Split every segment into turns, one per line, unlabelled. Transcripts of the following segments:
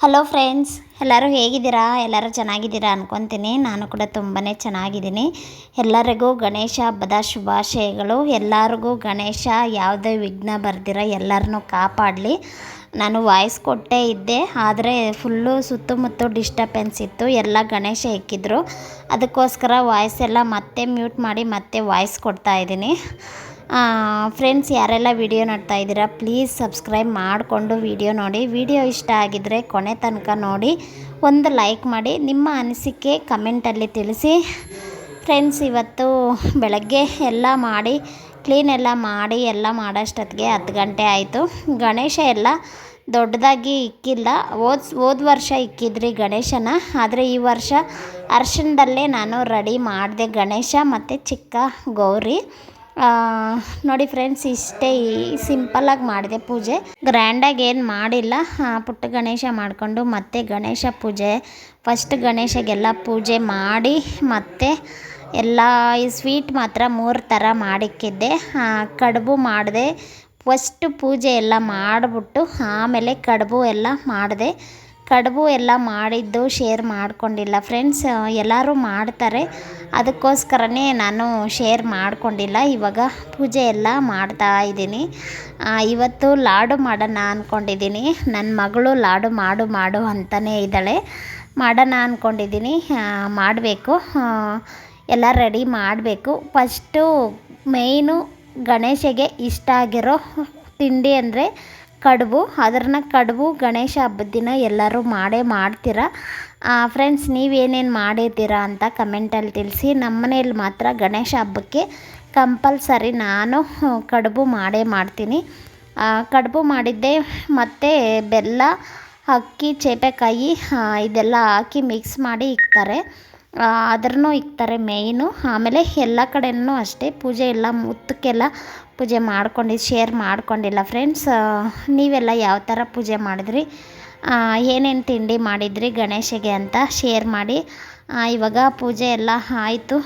Hello friends ಎಲ್ಲರೂ ಹೇಗಿದ್ದೀರಾ? ಎಲ್ಲರೂ ಚೆನ್ನಾಗಿದ್ದೀರಾ ಅಂದ್ಕೊತೀನಿ ನಾನು ಕೂಡ ತುಂಬಾ ಚೆನ್ನಾಗಿದ್ದೀನಿ. ಎಲ್ಲರಿಗೂ ಗಣೇಶ ಹಬ್ಬದ ಶುಭಾಶಯಗಳು. ಎಲ್ಲರಿಗೂ ಗಣೇಶ ಯಾವುದೇ ವಿಘ್ನ ಬರ್ದಿರ ಎಲ್ಲರನ್ನೂ ಕಾಪಾಡಲಿ. ನಾನು ವಾಯ್ಸ್ ಕೊಟ್ಟೇ ಇದ್ದೆ, ಆದರೆ ಫುಲ್ಲು ಸುತ್ತಮುತ್ತ ಡಿಸ್ಟರ್ಬೆನ್ಸ್ ಇತ್ತು. ಎಲ್ಲ ಗಣೇಶ ಇಕ್ಕಿದ್ರು. ಅದಕ್ಕೋಸ್ಕರ ವಾಯ್ಸ್ ಎಲ್ಲ ಮತ್ತೆ ಮ್ಯೂಟ್ ಮಾಡಿ ಮತ್ತೆ ವಾಯ್ಸ್ ಕೊಡ್ತಾ ಇದ್ದೀನಿ. ಫ್ರೆಂಡ್ಸ್ ಯಾರೆಲ್ಲ ವಿಡಿಯೋ ನೋಡ್ತಾ ಇದ್ದೀರಾ ಪ್ಲೀಸ್ ಸಬ್ಸ್ಕ್ರೈಬ್ ಮಾಡಿಕೊಂಡು ವಿಡಿಯೋ ನೋಡಿ. ವಿಡಿಯೋ ಇಷ್ಟ ಆಗಿದ್ದರೆ ಕೊನೆ ತನಕ ನೋಡಿ. ಒಂದು ಲೈಕ್ ಮಾಡಿ. ನಿಮ್ಮ ಅನಿಸಿಕೆ ಕಮೆಂಟಲ್ಲಿ ತಿಳಿಸಿ. ಫ್ರೆಂಡ್ಸ್ ಇವತ್ತು ಬೆಳಗ್ಗೆ ಎಲ್ಲ ಮಾಡಿ ಕ್ಲೀನ್ ಎಲ್ಲ ಮಾಡಿ, ಎಲ್ಲ ಮಾಡೋಷ್ಟೊತ್ತಿಗೆ ಹತ್ತು ಗಂಟೆ ಆಯಿತು. ಗಣೇಶ ಎಲ್ಲ ದೊಡ್ಡದಾಗಿ ಇಕ್ಕಿಲ್ಲ. ಹೋದ ಹೋದ ವರ್ಷ ಇಕ್ಕಿದ್ರಿ ಗಣೇಶನ. ಆದರೆ ಈ ವರ್ಷ ಅರ್ಶಿಣದಲ್ಲೇ ನಾನು ರೆಡಿ ಮಾಡಿದೆ ಗಣೇಶ ಮತ್ತು ಚಿಕ್ಕ ಗೌರಿ. ನೋಡಿ ಫ್ರೆಂಡ್ಸ್, ಇಷ್ಟೇ ಸಿಂಪಲ್ಲಾಗಿ ಮಾಡಿದೆ ಪೂಜೆ. ಗ್ರ್ಯಾಂಡಾಗಿ ಏನು ಮಾಡಿಲ್ಲ. ಪುಟ್ಟ ಗಣೇಶ ಮಾಡಿಕೊಂಡು ಮತ್ತೆ ಗಣೇಶ ಪೂಜೆ. ಫಸ್ಟ್ ಗಣೇಶಗೆಲ್ಲ ಪೂಜೆ ಮಾಡಿ ಮತ್ತೆ ಎಲ್ಲ ಈ ಸ್ವೀಟ್ ಮಾತ್ರ ಮೂರು ಥರ ಮಾಡಿಕ್ಕಿದ್ದೆ. ಕಡುಬು ಮಾಡಿದೆ. ಫಸ್ಟು ಪೂಜೆ ಎಲ್ಲ ಮಾಡಿಬಿಟ್ಟು ಆಮೇಲೆ ಕಡುಬು ಎಲ್ಲ ಮಾಡಿದೆ. ಕಡುಬು ಎಲ್ಲ ಮಾಡಿದ್ದು ಶೇರ್ ಮಾಡಿಕೊಂಡಿಲ್ಲ. ಫ್ರೆಂಡ್ಸ್ ಎಲ್ಲರೂ ಮಾಡ್ತಾರೆ. ಅದಕ್ಕೋಸ್ಕರನೇ ನಾನು ಶೇರ್ ಮಾಡಿಕೊಂಡಿಲ್ಲ. ಇವಾಗ ಪೂಜೆ ಎಲ್ಲ ಮಾಡ್ತಾ ಇದ್ದೀನಿ. ಇವತ್ತು ಲಾಡು ಮಾಡೋಣ ಅಂದ್ಕೊಂಡಿದ್ದೀನಿ ನನ್ನ ಮಗಳು ಲಾಡು ಮಾಡು ಮಾಡು ಅಂತಲೇ ಇದ್ದಾಳೆ. ಮಾಡೋಣ ಅಂದ್ಕೊಂಡಿದ್ದೀನಿ ಮಾಡಬೇಕು. ಎಲ್ಲ ರೆಡಿ ಮಾಡಬೇಕು. ಫಸ್ಟು ಮೇಯ್ನು ಗಣೇಶಗೆ ಇಷ್ಟ ಆಗಿರೋ ತಿಂಡಿ ಅಂದರೆ ಕಡುಬು ಅದನ್ನ ಕಡುಬು ಗಣೇಶ ಹಬ್ಬದ ದಿನ ಎಲ್ಲರೂ ಮಾಡೇ ಮಾಡ್ತೀರ? ಫ್ರೆಂಡ್ಸ್ ನೀವೇನೇನು ಮಾಡಿದ್ದೀರಾ ಅಂತ ಕಮೆಂಟಲ್ಲಿ ತಿಳಿಸಿ. ನಮ್ಮ ಮನೇಲಿ ಮಾತ್ರ ಗಣೇಶ ಹಬ್ಬಕ್ಕೆ ಕಂಪಲ್ಸರಿ ನಾನು ಕಡುಬು ಮಾಡೇ ಮಾಡ್ತೀನಿ. ಕಡುಬು ಮಾಡಿದ್ದೆ ಮತ್ತು ಬೆಲ್ಲ, ಅಕ್ಕಿ ಚೇಪೆಕಾಯಿ ಇದೆಲ್ಲ ಹಾಕಿ ಮಿಕ್ಸ್ ಮಾಡಿ ಇಕ್ತಾರೆ. ಅದ್ರೂ ಇಕ್ತಾರೆ ಮೇಯ್ನು ಆಮೇಲೆ ಎಲ್ಲ ಕಡೆಯೂ ಅಷ್ಟೇ ಪೂಜೆ ಎಲ್ಲ ಮುತ್ತಕ್ಕೆಲ್ಲ ಪೂಜೆ ಮಾಡ್ಕೊಂಡು ಶೇರ್ ಮಾಡ್ಕೊಂಡಿಲ್ಲ. ಫ್ರೆಂಡ್ಸ್ ನೀವೆಲ್ಲ ಯಾವ ಥರ ಪೂಜೆ ಮಾಡಿದ್ರಿ? ಏನೇನು ತಿಂಡಿ ಮಾಡಿದ್ರಿ ಗಣೇಶಗೆ ಅಂತ ಶೇರ್ ಮಾಡಿ. ಇವಾಗ ಪೂಜೆ ಎಲ್ಲ ಆಯಿತು.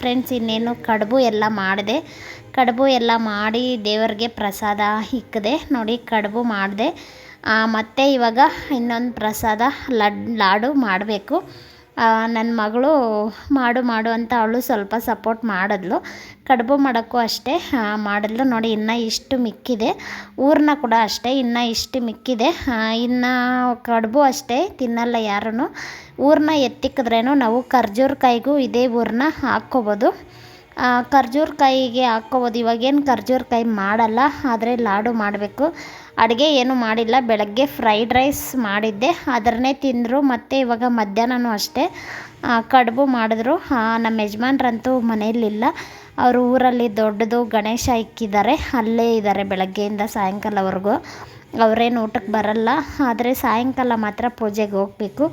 ಫ್ರೆಂಡ್ಸ್ ಇನ್ನೇನು ಕಡುಬು ಎಲ್ಲ ಮಾಡಿದೆ. ಕಡುಬು ಎಲ್ಲ ಮಾಡಿ ದೇವರಿಗೆ ಪ್ರಸಾದ ಇಕ್ಕಿದೆ ನೋಡಿ, ಕಡುಬು ಮಾಡಿದೆ. ಮತ್ತು ಇವಾಗ ಇನ್ನೊಂದು ಪ್ರಸಾದ ಲಡ್, ಲಾಡು ಮಾಡಬೇಕು. ನನ್ನ ಮಗಳು ಮಾಡು ಮಾಡು ಅಂತ ಅವಳು ಸ್ವಲ್ಪ ಸಪೋರ್ಟ್ ಮಾಡಿದ್ಲು. ಕಡುಬು ಮಾಡೋಕ್ಕೂ ಅಷ್ಟೇ ಮಾಡಿದ್ಲು. ನೋಡಿ, ಇನ್ನು ಇಷ್ಟು ಮಿಕ್ಕಿದೆ. ಊರನ್ನ ಕೂಡ ಅಷ್ಟೇ, ಇನ್ನು ಇಷ್ಟು ಮಿಕ್ಕಿದೆ. ಇನ್ನು ಕಡುಬು ಅಷ್ಟೇ, ತಿನ್ನಲ್ಲ ಯಾರೂ ಊರನ್ನ ಎತ್ತಿಕ್ಕಿದ್ರೇನು ನಾವು ಖರ್ಜೂರ ಕಾಯಿಗೂ ಇದೇ ಊರನ್ನ ಹಾಕ್ಕೋಬೋದು. ಖರ್ಜೂರ ಕಾಯಿಗೆ ಹಾಕ್ಕೋಬೋದು. ಇವಾಗೇನು ಖರ್ಜೂರ ಕಾಯಿ ಮಾಡಲ್ಲ, ಆದರೆ ಲಾಡು ಮಾಡಬೇಕು. ಅಡುಗೆ ಏನು ಮಾಡಿಲ್ಲ. ಬೆಳಗ್ಗೆ ಫ್ರೈಡ್ ರೈಸ್ ಮಾಡಿದ್ದೆ. ಅದರನ್ನೇ ತಿಂದರು. ಮತ್ತು ಇವಾಗ ಮಧ್ಯಾಹ್ನನೂ ಅಷ್ಟೇ. ಕಡುಬು ಮಾಡಿದ್ರು. ನಮ್ಮ ಯಜಮಾನ್ರಂತೂ ಮನೆಯಲ್ಲಿಲ್ಲ. ಅವರು ಊರಲ್ಲಿ ದೊಡ್ಡದು ಗಣೇಶ ಇಕ್ಕಿದ್ದಾರೆ. ಅಲ್ಲೇ ಇದ್ದಾರೆ ಬೆಳಗ್ಗೆಯಿಂದ ಸಾಯಂಕಾಲವರೆಗೂ. ಅವರೇನು ಊಟಕ್ಕೆ ಬರಲ್ಲ. ಆದರೆ ಸಾಯಂಕಾಲ ಮಾತ್ರ ಪೂಜೆಗೆ ಹೋಗಬೇಕು.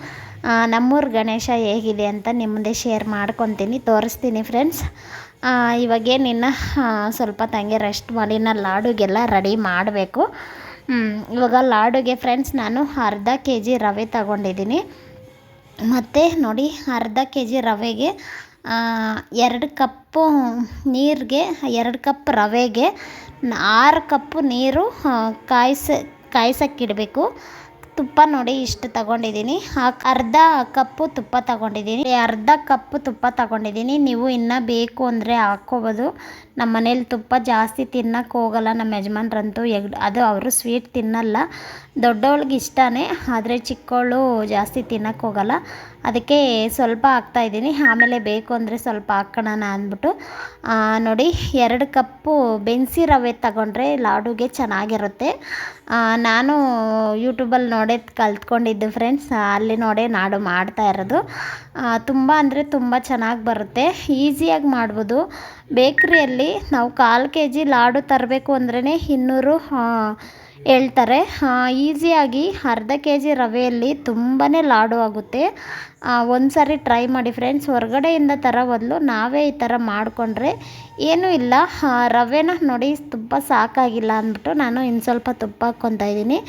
ನಮ್ಮೂರು ಗಣೇಶ ಹೇಗಿದೆ ಅಂತ ನಿಮ್ಮದೇ ಶೇರ್ ಮಾಡ್ಕೊತೀನಿ. ತೋರಿಸ್ತೀನಿ ಫ್ರೆಂಡ್ಸ್ ಇವಾಗೇನಿನ್ನು ಸ್ವಲ್ಪ ತಂಗೆ ರೆಸ್ಟ್ ಮಾಡಿ ನಾನು ಲಾಡುಗೆಲ್ಲ ರೆಡಿ ಮಾಡಬೇಕು. ಇವಾಗ ಲಾಡುಗೆ ಫ್ರೆಂಡ್ಸ್ ನಾನು ಅರ್ಧ ಕೆ ಜಿ ರವೆ ತಗೊಂಡಿದ್ದೀನಿ. ಮತ್ತು ನೋಡಿ, ಅರ್ಧ ಕೆ ಜಿ ರವೆಗೆ ಎರಡು ಕಪ್ಪು ನೀರಿಗೆ, ಎರಡು ಕಪ್ ರವೆಗೆ, ಆರು ಕಪ್ಪು ನೀರು ಕಾಯಿಸ, ಕಾಯ್ಸೋಕ್ಕಿಡಬೇಕು. ತುಪ್ಪ ನೋಡಿ ಇಷ್ಟು ತಗೊಂಡಿದ್ದೀನಿ. ಅರ್ಧ ಕಪ್ಪು ತುಪ್ಪ ತಗೊಂಡಿದ್ದೀನಿ. ಅರ್ಧ ಕಪ್ಪು ತುಪ್ಪ ತಗೊಂಡಿದ್ದೀನಿ. ನೀವು ಇನ್ನೂ ಬೇಕು ಅಂದರೆ ಹಾಕ್ಕೋಬೋದು. ನಮ್ಮ ಮನೇಲಿ ತುಪ್ಪ ಜಾಸ್ತಿ ತಿನ್ನಕ್ಕೆ ಹೋಗಲ್ಲ. ನಮ್ಮ ಯಜಮಾನ್ರಂತೂ ಎಗ್, ಅದು ಅವರು ಸ್ವೀಟ್ ತಿನ್ನಲ್ಲ. ದೊಡ್ಡವಳಿಗೆ ಇಷ್ಟನೇ, ಆದರೆ ಚಿಕ್ಕವಳು ಜಾಸ್ತಿ ತಿನ್ನಕ್ಕೆ ಹೋಗಲ್ಲ. ಅದಕ್ಕೆ ಸ್ವಲ್ಪ ಹಾಕ್ತಾಯಿದ್ದೀನಿ ಆಮೇಲೆ ಬೇಕು ಅಂದರೆ ಸ್ವಲ್ಪ ಹಾಕೋಣ ಅಂದ್ಬಿಟ್ಟು ನೋಡಿ, ಎರಡು ಕಪ್ಪು ಬೆನ್ಸಿ ರವೆ ತಗೊಂಡ್ರೆ ಲಾಡುಗೆ ಚೆನ್ನಾಗಿರುತ್ತೆ. ನಾನು ಯೂಟ್ಯೂಬಲ್ಲಿ ನೋಡೇ ಕಲ್ತ್ಕೊಂಡಿದ್ದು ಫ್ರೆಂಡ್ಸ್ ಅಲ್ಲಿ ನೋಡೇ ನಾಡು ಮಾಡ್ತಾ ಇರೋದು. ತುಂಬ ಅಂದರೆ ತುಂಬ ಚೆನ್ನಾಗಿ ಬರುತ್ತೆ. ಈಸಿಯಾಗಿ ಮಾಡ್ಬೋದು. ಬೇಕ್ರಿಯಲ್ಲಿ ನಾವು ಕಾಲು ಕೆ ಜಿ ಲಾಡು ತರಬೇಕು ಅಂದ್ರೇ ಇನ್ನೂರು ಹೇಳ್ತಾರೆ. ಈಸಿಯಾಗಿ ಅರ್ಧ ಕೆ ಜಿ ರವೆಯಲ್ಲಿ ತುಂಬಾ ಲಾಡು ಆಗುತ್ತೆ. ಒಂದು ಸಾರಿ ಟ್ರೈ ಮಾಡಿ ಫ್ರೆಂಡ್ಸ್, ಹೊರಗಡೆಯಿಂದ ತರೋ ಬದಲು ನಾವೇ ಈ ಥರ ಮಾಡಿಕೊಂಡ್ರೆ ಏನೂ ಇಲ್ಲ. ರವೆನ ನೋಡಿ ತುಪ್ಪ ಸಾಕಾಗಿಲ್ಲ ಅಂದ್ಬಿಟ್ಟು ನಾನು ಇನ್ನು ಸ್ವಲ್ಪ ತುಪ್ಪ ಹಾಕ್ಕೊತಾ ಇದ್ದೀನಿ.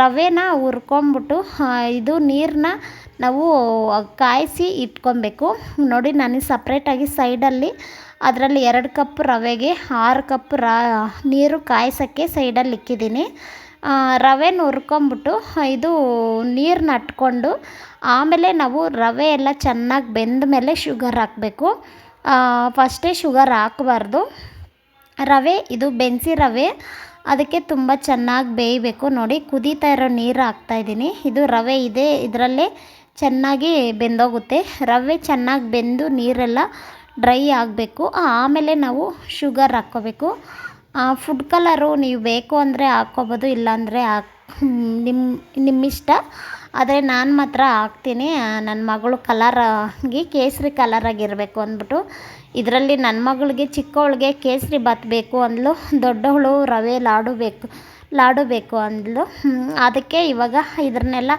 ರವೆನ ಹುರ್ಕೊಂಬಿಟ್ಟು ಇದು ನೀರನ್ನ ನಾವು ಕಾಯಿಸಿ ಇಟ್ಕೊಬೇಕು. ನೋಡಿ, ನಾನು ಸಪ್ರೇಟಾಗಿ ಸೈಡಲ್ಲಿ ಅದರಲ್ಲಿ ಎರಡು ಕಪ್ ರವೆಗೆ, ಆರು ಕಪ್ ರಾ, ನೀರು ಕಾಯಿಸೋಕ್ಕೆ ಸೈಡಲ್ಲಿ ಇಕ್ಕಿದ್ದೀನಿ. ರವೆ ರವೆನ ಹುರ್ಕೊಂಬಿಟ್ಟು ಇದು ನೀರನ್ನ ಅಟ್ಕೊಂಡು, ಆಮೇಲೆ ನಾವು ರವೆ ಎಲ್ಲ ಚೆನ್ನಾಗಿ ಬೆಂದ ಮೇಲೆ ಶುಗರ್ ಹಾಕಬೇಕು. ಫಸ್ಟೇ ಶುಗರ್ ಹಾಕಬಾರ್ದು. ರವೆ, ಇದು ಬೆನ್ಸಿ ರವೆ, ಅದಕ್ಕೆ ತುಂಬ ಚೆನ್ನಾಗಿ ಬೇಯಬೇಕು. ನೋಡಿ, ಕುದೀತಾ ಇರೋ ನೀರು ಹಾಕ್ತಾಯಿದ್ದೀನಿ ಇದು ರವೆ ಇದೆ, ಇದರಲ್ಲೇ ಚೆನ್ನಾಗಿ ಬೆಂದೋಗುತ್ತೆ. ರವೆ ಚೆನ್ನಾಗಿ ಬೆಂದು ನೀರೆಲ್ಲ ಡ್ರೈ ಆಗಬೇಕು. ಆಮೇಲೆ ನಾವು ಶುಗರ್ ಹಾಕ್ಕೋಬೇಕು. ಫುಡ್ ಕಲರು ನೀವು ಬೇಕು ಅಂದರೆ ಹಾಕ್ಕೋಬೋದು, ಇಲ್ಲಾಂದರೆ ಹಾಕ್ ನಿಮ್ಮ ನಿಮ್ಮಿಷ್ಟ. ಆದರೆ ನಾನು ಮಾತ್ರ ಹಾಕ್ತೀನಿ. ನನ್ನ ಮಗಳು ಕಲರಾಗಿ ಕೇಸರಿ ಕಲರಾಗಿರಬೇಕು ಅಂದ್ಬಿಟ್ಟು. ಇದರಲ್ಲಿ ನನ್ನ ಮಗಳಿಗೆ ಚಿಕ್ಕವಳಿಗೆ ಕೇಸರಿ ಬಾತ್ ಬೇಕು ಅಂದ್ಲು. ದೊಡ್ಡವಳು ರವೆ ಲಾಡು ಬೇಕು ಲಾಡು ಬೇಕು ಅಂದ್ಲು. ಅದಕ್ಕೆ ಇವಾಗ ಇದನ್ನೆಲ್ಲ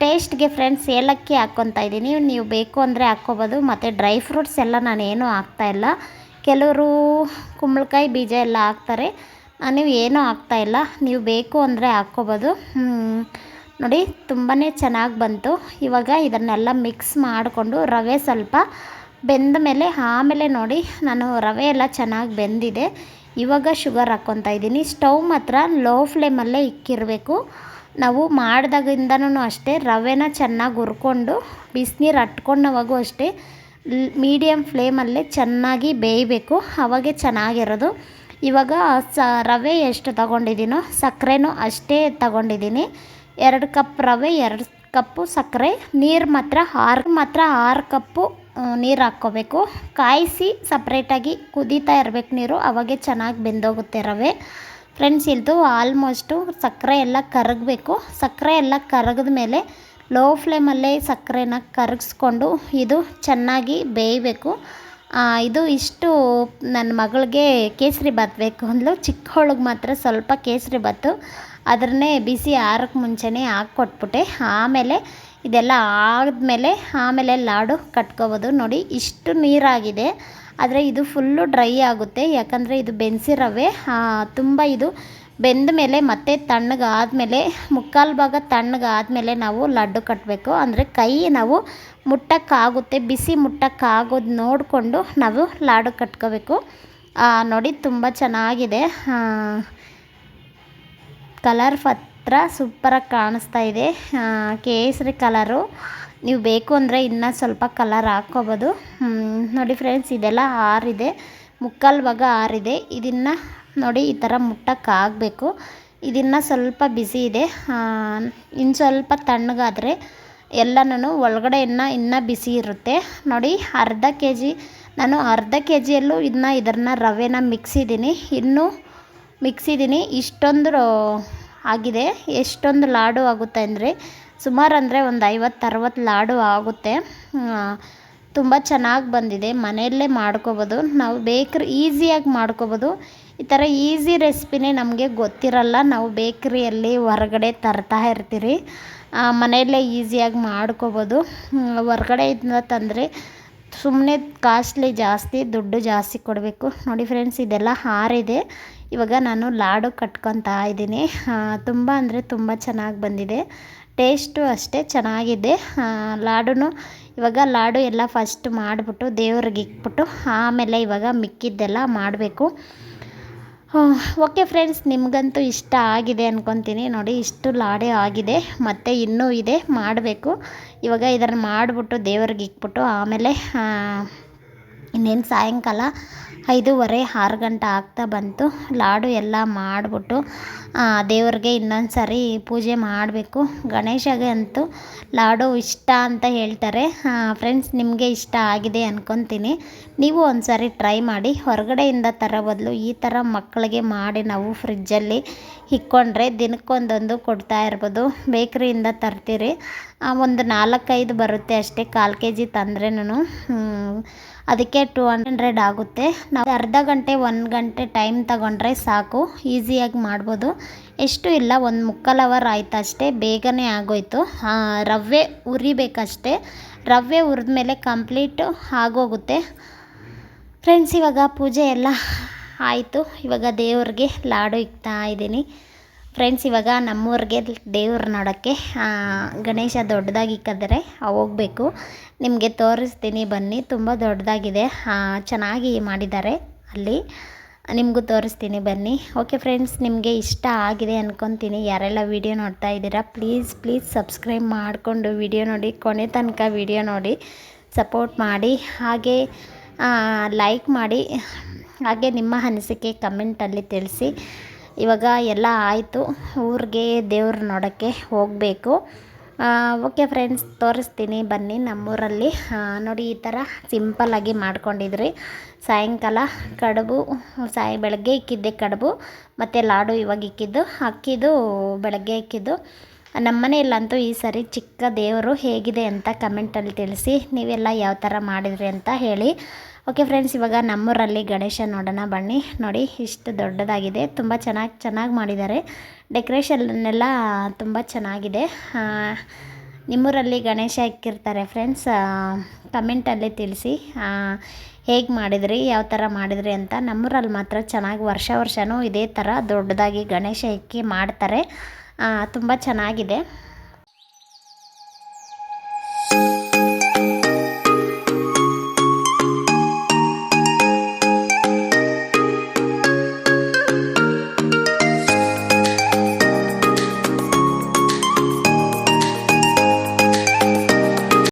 ಟೇಸ್ಟ್ಗೆ ಫ್ರೆಂಡ್ಸ್ ಏಲಕ್ಕಿ ಹಾಕ್ಕೊತಾ ಇದ್ದೀನಿ. ನೀವು ಬೇಕು ಅಂದರೆ ಹಾಕ್ಕೋಬೋದು. ಮತ್ತು ಡ್ರೈ ಫ್ರೂಟ್ಸ್ ಎಲ್ಲ ನಾನೇನು ಹಾಕ್ತಾಯಿಲ್ಲ ಕೆಲವರು ಕುಂಬಳಕಾಯಿ ಬೀಜ ಎಲ್ಲ ಹಾಕ್ತಾರೆ. ನೀವು ಏನೂ ಹಾಕ್ತಾಯಿಲ್ಲ ನೀವು ಬೇಕು ಅಂದರೆ ಹಾಕ್ಕೋಬೋದು. ನೋಡಿ ತುಂಬಾ ಚೆನ್ನಾಗಿ ಬಂತು. ಇವಾಗ ಇದನ್ನೆಲ್ಲ ಮಿಕ್ಸ್ ಮಾಡಿಕೊಂಡು ರವೆ ಸ್ವಲ್ಪ ಬೆಂದ ಮೇಲೆ, ಆಮೇಲೆ ನೋಡಿ, ನಾನು ರವೆ ಎಲ್ಲ ಚೆನ್ನಾಗಿ ಬೆಂದಿದೆ. ಇವಾಗ ಶುಗರ್ ಹಾಕ್ಕೊತಾ ಇದ್ದೀನಿ. ಸ್ಟವ್ ಮಾತ್ರ ಲೋ ಫ್ಲೇಮಲ್ಲೇ ಇಕ್ಕಿರಬೇಕು. ನಾವು ಮಾಡಿದಾಗಿಂದನೂ ಅಷ್ಟೇ, ರವೆನ ಚೆನ್ನಾಗಿ ಹುರ್ಕೊಂಡು, ಬಿಸಿನೀರು ಅಟ್ಕೊಂಡವಾಗೂ ಅಷ್ಟೇ ಮೀಡಿಯಮ್ ಫ್ಲೇಮಲ್ಲೇ ಚೆನ್ನಾಗಿ ಬೇಯಬೇಕು, ಅವಾಗೆ ಚೆನ್ನಾಗಿರೋದು. ಇವಾಗ ಸ, ರವೆ ಎಷ್ಟು ತಗೊಂಡಿದ್ದೀನೋ ಸಕ್ಕರೆನೂ ಅಷ್ಟೇ ತಗೊಂಡಿದ್ದೀನಿ. ಎರಡು ಕಪ್ ರವೆ, ಎರಡು ಕಪ್ಪು ಸಕ್ಕರೆ ನೀರು ಮಾತ್ರ ಆರು ಮಾತ್ರ ಆರು ಕಪ್ಪು ನೀರು ಹಾಕ್ಕೋಬೇಕು. ಕಾಯಿಸಿ ಸಪ್ರೇಟಾಗಿ ಕುದೀತಾ ಇರಬೇಕು ನೀರು, ಅವಾಗೆ ಚೆನ್ನಾಗಿ ಬೆಂದೋಗುತ್ತೆ ರವೆ. ಫ್ರೆಂಡ್ಸ್ ಇದು ಆಲ್ಮೋಸ್ಟು ಸಕ್ಕರೆ ಎಲ್ಲ ಕರಗಬೇಕು. ಸಕ್ಕರೆ ಎಲ್ಲ ಕರಗಿದ ಮೇಲೆ ಲೋ ಫ್ಲೇಮಲ್ಲೇ ಸಕ್ಕರೆನ ಕರಗಿಸ್ಕೊಂಡು ಇದು ಚೆನ್ನಾಗಿ ಬೇಯಬೇಕು. ಇದು ಇಷ್ಟು ನನ್ನ ಮಗಳಿಗೆ ಕೇಸರಿ ಬಾತ್ ಬೇಕು ಅಂದ್ಲು. ಚಿಕ್ಕವಳಿಗೆ ಮಾತ್ರ ಸ್ವಲ್ಪ ಕೇಸರಿ ಭಾತು. ಅದನ್ನೇ ಬಿಸಿ ಆರಕ್ಕೆ ಮುಂಚೆನೇ ಹಾಕ್ಕೊಟ್ಬಿಟ್ಟೆ. ಆಮೇಲೆ ಇದೆಲ್ಲ ಆದಮೇಲೆ ಆಮೇಲೆ ಲಾಡು ಕಟ್ಕೋಬೋದು. ನೋಡಿ, ಇಷ್ಟು ನೀರಾಗಿದೆ. ಆದರೆ ಇದು ಫುಲ್ಲು ಡ್ರೈ ಆಗುತ್ತೆ. ಯಾಕಂದರೆ ಇದು ಬೆನ್ಸಿ ರವೆ. ತುಂಬ ಇದು ಬೆಂದ ಮೇಲೆ ಮತ್ತೆ ತಣ್ಣಗಾದಮೇಲೆ, ಮುಕ್ಕಾಲು ಭಾಗ ತಣ್ಣಗಾದಮೇಲೆ ನಾವು ಲಡ್ಡು ಕಟ್ಟಬೇಕು ಅಂದರೆ ಕೈ ನಾವು ಮುಟ್ಟಕ್ಕಾಗುತ್ತೆ, ಬಿಸಿ ಮುಟ್ಟಕ್ಕಾಗೋದು ನೋಡಿಕೊಂಡು ನಾವು ಲಾಡು ಕಟ್ಕೋಬೇಕು. ನೋಡಿ, ತುಂಬ ಚೆನ್ನಾಗಿದೆ. ಕಲರ್ ಕಲರ್ ಪತ್ರ ಸೂಪರಾಗಿ ಕಾಣಿಸ್ತಾ ಇದೆ. ಕೇಸರಿ ಕಲರು. ನೀವು ಬೇಕು ಅಂದರೆ ಇನ್ನೂ ಸ್ವಲ್ಪ ಕಲರ್ ಹಾಕ್ಕೋಬೋದು. ನೋಡಿ ಫ್ರೆಂಡ್ಸ್, ಇದೆಲ್ಲ ಆರಿದೆ. ಮುಕ್ಕಾಲು ಭಾಗ ಆರಿದೆ. ಇದನ್ನು ನೋಡಿ ಈ ಥರ ಮುಟ್ಟಕ್ಕಾಗಬೇಕು ಇದನ್ನು ಸ್ವಲ್ಪ ಬಿಸಿ ಇದೆ. ಇನ್ನು ಸ್ವಲ್ಪ ತಣ್ಣಗಾದರೆ ಎಲ್ಲನೂ ಒಳಗಡೆ ಇನ್ನು, ಇನ್ನೂ ಬಿಸಿ ಇರುತ್ತೆ. ನೋಡಿ, ಅರ್ಧ ಕೆ ಜಿ ನಾನು ಅರ್ಧ ಕೆ ಜಿಯಲ್ಲೂ ಇದನ್ನ ಇದನ್ನು ರವೆನ ಮಿಕ್ಸಿದ್ದೀನಿ ಇನ್ನೂ ಮಿಕ್ಸಿದ್ದೀನಿ ಇಷ್ಟೊಂದು ಆಗಿದೆ. ಎಷ್ಟೊಂದು ಲಾಡು ಆಗುತ್ತೆ ಅಂದರೆ, ಸುಮಾರು ಅಂದರೆ ಒಂದು ಐವತ್ತು, ಅರವತ್ತು ಲಾಡು ಆಗುತ್ತೆ. ತುಂಬ ಚೆನ್ನಾಗಿ ಬಂದಿದೆ. ಮನೆಯಲ್ಲೇ ಮಾಡ್ಕೋಬೋದು. ನಾವು ಬೇಕ್ರಿ ಈಸಿಯಾಗಿ ಮಾಡ್ಕೋಬೋದು. ಈ ಥರ ಈಸಿ ರೆಸಿಪಿನೇ ನಮಗೆ ಗೊತ್ತಿರಲ್ಲ. ನಾವು ಬೇಕ್ರಿಯಲ್ಲಿ ಹೊರಗಡೆ ತರ್ತಾ ಇರ್ತೀರಿ. ಮನೆಯಲ್ಲೇ ಈಸಿಯಾಗಿ ಮಾಡ್ಕೋಬೋದು. ಹೊರಗಡೆಯಿಂದ ತಂದರೆ ಸುಮ್ಮನೆ ಕಾಸ್ಟ್ಲಿ ಜಾಸ್ತಿ, ದುಡ್ಡು ಜಾಸ್ತಿ ಕೊಡಬೇಕು. ನೋಡಿ ಫ್ರೆಂಡ್ಸ್, ಇದೆಲ್ಲ ಹಾರಿದೆ. ಇವಾಗ ನಾನು ಲಾಡು ಕಟ್ಕೊತಾ ಇದ್ದೀನಿ. ತುಂಬ ಅಂದರೆ ತುಂಬ ಚೆನ್ನಾಗಿ ಬಂದಿದೆ. ಟೇಸ್ಟು ಅಷ್ಟೇ ಚೆನ್ನಾಗಿದೆ. ಲಾಡುನು ಇವಾಗ ಲಾಡು ಎಲ್ಲ ಫಸ್ಟ್ ಮಾಡಿಬಿಟ್ಟು ದೇವ್ರಿಗೆ ಇಕ್ಬಿಟ್ಟು ಆಮೇಲೆ ಇವಾಗ ಮಿಕ್ಕಿದ್ದೆಲ್ಲ ಮಾಡಬೇಕು. ಓಕೆ ಫ್ರೆಂಡ್ಸ್, ನಿಮಗಂತೂ ಇಷ್ಟ ಆಗಿದೆ ಅಂದ್ಕೊತೀನಿ ನೋಡಿ, ಇಷ್ಟು ಲಾಡೆ ಆಗಿದೆ, ಮತ್ತು ಇನ್ನೂ ಇದೆ, ಮಾಡಬೇಕು. ಇವಾಗ ಇದನ್ನು ಮಾಡಿಬಿಟ್ಟು ದೇವ್ರಿಗೆ ಇಕ್ಬಿಟ್ಟು ಆಮೇಲೆ ಇನ್ನೇನು ಸಾಯಂಕಾಲ ಐದೂವರೆ, ಆರು ಗಂಟೆ ಆಗ್ತಾ ಬಂತು. ಲಾಡು ಎಲ್ಲ ಮಾಡಿಬಿಟ್ಟು ದೇವ್ರಿಗೆ ಇನ್ನೊಂದು ಸಾರಿ ಪೂಜೆ ಮಾಡಬೇಕು. ಗಣೇಶಗೆ ಅಂತೂ ಲಾಡು ಇಷ್ಟ ಅಂತ ಹೇಳ್ತಾರೆ. ಫ್ರೆಂಡ್ಸ್ ನಿಮಗೆ ಇಷ್ಟ ಆಗಿದೆ ಅಂದ್ಕೊತೀನಿ ನೀವು ಒಂದು ಟ್ರೈ ಮಾಡಿ. ಹೊರಗಡೆಯಿಂದ ತರೋ ಬದಲು ಈ ಥರ ಮಕ್ಕಳಿಗೆ ಮಾಡಿ ನಾವು ಫ್ರಿಜ್ಜಲ್ಲಿ ಇಕ್ಕೊಂಡ್ರೆ ದಿನಕ್ಕೊಂದೊಂದು ಕೊಡ್ತಾ ಇರ್ಬೋದು. ಬೇಕ್ರಿಯಿಂದ ತರ್ತೀರಿ. ಒಂದು ನಾಲ್ಕೈದು ಬರುತ್ತೆ ಅಷ್ಟೇ, ಕಾಲು ಕೆ ಜಿ ತಂದ್ರೇನು ಅದಕ್ಕೆ ಟು ಹಂಡ್ರೆಡ್ ಆಗುತ್ತೆ. ನಾವು ಅರ್ಧ ಗಂಟೆ, ಒಂದು ಗಂಟೆ ಟೈಮ್ ತಗೊಂಡ್ರೆ ಸಾಕು. ಈಸಿಯಾಗಿ ಮಾಡ್ಬೋದು. ಎಷ್ಟು ಇಲ್ಲ, ಒಂದು ಮುಕ್ಕಾಲು ಅವರ್ ಆಯ್ತು ಅಷ್ಟೇ ಬೇಗನೆ ಆಗೋಯ್ತು. ರವೆ ಹುರಿಬೇಕಷ್ಟೇ. ರವೆ ಹುರಿದ್ಮೇಲೆ ಕಂಪ್ಲೀಟ್ ಆಗೋಗುತ್ತೆ. ಫ್ರೆಂಡ್ಸ್ ಇವಾಗ ಪೂಜೆ ಎಲ್ಲ ಆಯಿತು. ಇವಾಗ ದೇವ್ರಿಗೆ ಲಾಡು ಇಕ್ತಾ ಇದ್ದೀನಿ. ಫ್ರೆಂಡ್ಸ್ ಇವಾಗ ನಮ್ಮೂರಿಗೆ ದೇವ್ರು ನೋಡೋಕ್ಕೆ ಗಣೇಶ ದೊಡ್ಡದಾಗಿ ಇಕ್ಕಿದ್ರೆ ಹೋಗಬೇಕು. ನಿಮಗೆ ತೋರಿಸ್ತೀನಿ ಬನ್ನಿ, ತುಂಬ ದೊಡ್ಡದಾಗಿದೆ. ಚೆನ್ನಾಗಿ ಮಾಡಿದ್ದಾರೆ ಅಲ್ಲಿ. ನಿಮಗೂ ತೋರಿಸ್ತೀನಿ ಬನ್ನಿ. ಓಕೆ ಫ್ರೆಂಡ್ಸ್ ನಿಮಗೆ ಇಷ್ಟ ಆಗಿದೆ ಅಂದ್ಕೊತೀನಿ ಯಾರೆಲ್ಲ ವಿಡಿಯೋ ನೋಡ್ತಾ ಇದ್ದೀರಾ ಪ್ಲೀಸ್ ಪ್ಲೀಸ್ ಸಬ್ಸ್ಕ್ರೈಬ್ ಮಾಡಿಕೊಂಡು ವಿಡಿಯೋ ನೋಡಿ, ಕೊನೆ ತನಕ ವಿಡಿಯೋ ನೋಡಿ ಸಪೋರ್ಟ್ ಮಾಡಿ. ಹಾಗೆ ಲೈಕ್ ಮಾಡಿ. ಹಾಗೆ ನಿಮ್ಮ ಅನಿಸಿಕೆ ಕಮೆಂಟಲ್ಲಿ ತಿಳಿಸಿ. ಇವಾಗ ಎಲ್ಲ ಆಯಿತು. ಊರಿಗೆ ದೇವ್ರು ನೋಡೋಕ್ಕೆ ಹೋಗಬೇಕು. ಓಕೆ ಫ್ರೆಂಡ್ಸ್, ತೋರಿಸ್ತೀನಿ. ಬನ್ನಿ ನಮ್ಮೂರಲ್ಲಿ. ನೋಡಿ, ಈ ಥರ ಸಿಂಪಲ್ಲಾಗಿ ಮಾಡ್ಕೊಂಡಿದ್ರಿ. ಸಾಯಂಕಾಲ ಕಡುಬು, ಸಾಯ, ಬೆಳಗ್ಗೆ ಇಕ್ಕಿದ್ದೆ ಕಡುಬು, ಮತ್ತು ಲಾಡು ಇವಾಗ ಇಕ್ಕಿದ್ದು, ಅಕ್ಕಿದು ಬೆಳಗ್ಗೆ ಇಕ್ಕಿದ್ದು. ನಮ್ಮ ಮನೆಯಲ್ಲಂತೂ ಈ ಸರಿ ಚಿಕ್ಕ ದೇವರು ಹೇಗಿದೆ ಅಂತ ಕಮೆಂಟಲ್ಲಿ ತಿಳಿಸಿ, ನೀವೆಲ್ಲ ಯಾವ ಥರ ಮಾಡಿದ್ರಿ ಅಂತ ಹೇಳಿ. ಓಕೆ ಫ್ರೆಂಡ್ಸ್ ಇವಾಗ ನಮ್ಮೂರಲ್ಲಿ ಗಣೇಶ ನೋಡೋಣ ಬನ್ನಿ. ನೋಡಿ, ಇಷ್ಟು ದೊಡ್ಡದಾಗಿದೆ. ತುಂಬ ಚೆನ್ನಾಗಿ ಚೆನ್ನಾಗಿ ಮಾಡಿದ್ದಾರೆ. ಡೆಕೋರೇಷನ್ನೆಲ್ಲ ತುಂಬ ಚೆನ್ನಾಗಿದೆ. ನಿಮ್ಮೂರಲ್ಲಿ ಗಣೇಶ ಇಕ್ಕಿರ್ತಾರೆ ಫ್ರೆಂಡ್ಸ್ ಕಮೆಂಟಲ್ಲಿ ತಿಳಿಸಿ. ಹೇಗೆ ಮಾಡಿದ್ರಿ, ಯಾವ ಥರ ಮಾಡಿದ್ರಿ ಅಂತ. ನಮ್ಮೂರಲ್ಲಿ ಮಾತ್ರ ಚೆನ್ನಾಗಿ ವರ್ಷ ವರ್ಷವೂ ಇದೇ ಥರ ದೊಡ್ಡದಾಗಿ ಗಣೇಶ ಇಕ್ಕಿ ಮಾಡ್ತಾರೆ. ತುಂಬ ಚೆನ್ನಾಗಿದೆ.